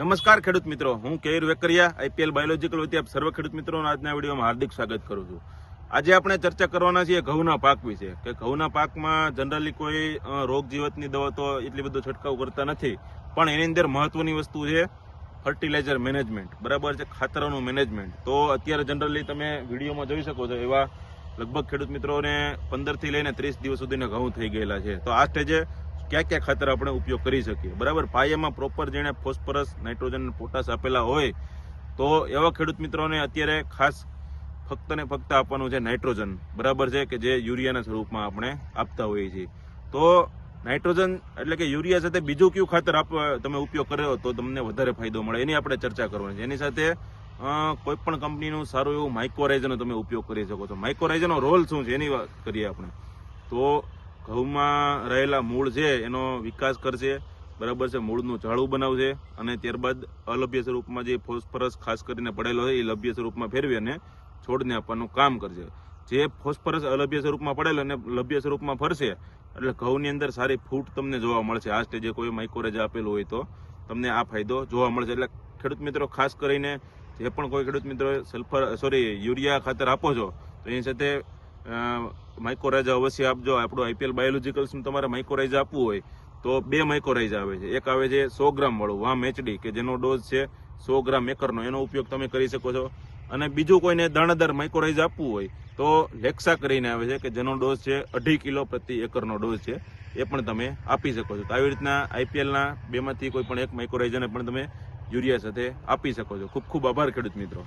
નમસ્કાર ખેડૂત મિત્રો, હું કેયુર વેકરિયા, આઈપીએલ બાયોલોજીકલ વતી આપ સર્વ ખેડૂત મિત્રોનું આજના વિડીયોમાં હાર્દિક સ્વાગત કરું છું. આજે આપણે ચર્ચા કરવાના છીએ ઘઉંના પાક વિશે, કે ઘઉંના પાકમાં જનરલી કોઈ રોગ જીવતની દવા તો એટલી બધો છંટકાવ કરતા નથી, પણ એની અંદર મહત્વની વસ્તુ છે ફર્ટિલાઇઝર મેનેજમેન્ટ બરાબર છે, ખાતરોનું મેનેજમેન્ટ તો અત્યારે જનરલી તમે વિડીયોમાં જોઈ શકો છો એવા લગભગ ખેડૂત મિત્રોને પંદરથી લઈને ત્રીસ દિવસ સુધીના ઘઉં થઈ ગયેલા છે. તો આ સ્ટેજે કયા કયા ખાતર આપણે ઉપયોગ કરી શકીએ? બરાબર? પાયામાં પ્રોપર જેણે ફોસ્ફરસ નાઇટ્રોજન પોટાશ આપેલા હોય, તો એવા ખેડૂત મિત્રોને અત્યારે ખાસ ફક્ત ને ફક્ત આપવાનું છે નાઇટ્રોજન બરાબર છે? કે જે યુરિયાના સ્વરૂપમાં આપણે આપતા હોઈએ છીએ. તો નાઇટ્રોજન એટલે કે યુરિયા સાથે બીજું કયું ખાતર આપ, તમે ઉપયોગ કર્યો તો તમને વધારે ફાયદો મળે. એની આપણે ચર્ચા કરવાની છે. એની સાથે કોઈ પણ કંપનીનું સારું એવું માઇક્રોરાઇઝનો તમે ઉપયોગ કરી શકો છો. માઇક્રોરાઇઝનો રોલ શું છે? એની વાત કરીએ આપણે. તો ઘઉંમાં રહેલા મૂળ છે, એનો વિકાસ કરશે. બરાબર છે, મૂળનું ઝાડું બનાવશે અને ત્યારબાદ અલભ્ય સ્વરૂપમાં જે ફોસ્ફરસ ખાસ કરીને પડેલો હોય એ લભ્ય સ્વરૂપમાં ફેરવી અને છોડને આપવાનું કામ કરશે. જે ફોસ્ફરસ અલભ્ય સ્વરૂપમાં પડેલો અને લભ્ય સ્વરૂપમાં ફરશે, એટલે ઘઉંની અંદર સારી ફૂટ તમને જોવા મળશે. આ સ્ટેજે કોઈ માઇકોરેજ આપેલું હોય તો તમને આ ફાયદો જોવા મળશે. એટલે ખેડૂત મિત્રો, ખાસ કરીને જે પણ કોઈ ખેડૂત મિત્રો સલ્ફર સોરી યુરિયા ખાતર આપો છો, તો એની સાથે માઇક્રોરાઇઝ અવશ્ય આપજો. આપણું આઈપીએલ બાયોલોજીકલ્સનું તમારે માઇક્રોરાઇઝ આપવું હોય તો બે માઇક્રોરાઇઝ આવે છે. એક આવે છે સો ગ્રામ વાળું, વામ એચડી કે જેનો ડોઝ છે સો ગ્રામ એકરનો. એનો ઉપયોગ તમે કરી શકો છો. અને બીજું કોઈને દાણાદાર માઇક્રોરાઇઝ આપવું હોય તો લેક્સા કરીને આવે છે કે જેનો ડોઝ છે અઢી કિલો પ્રતિ એકરનો ડોઝ છે, એ પણ તમે આપી શકો છો. તો આવી રીતના આઈપીએલના બેમાંથી કોઈ પણ એક માઇક્રોરાઇઝરને પણ તમે યુરિયા સાથે આપી શકો છો. ખૂબ ખૂબ આભાર ખેડૂત મિત્રો.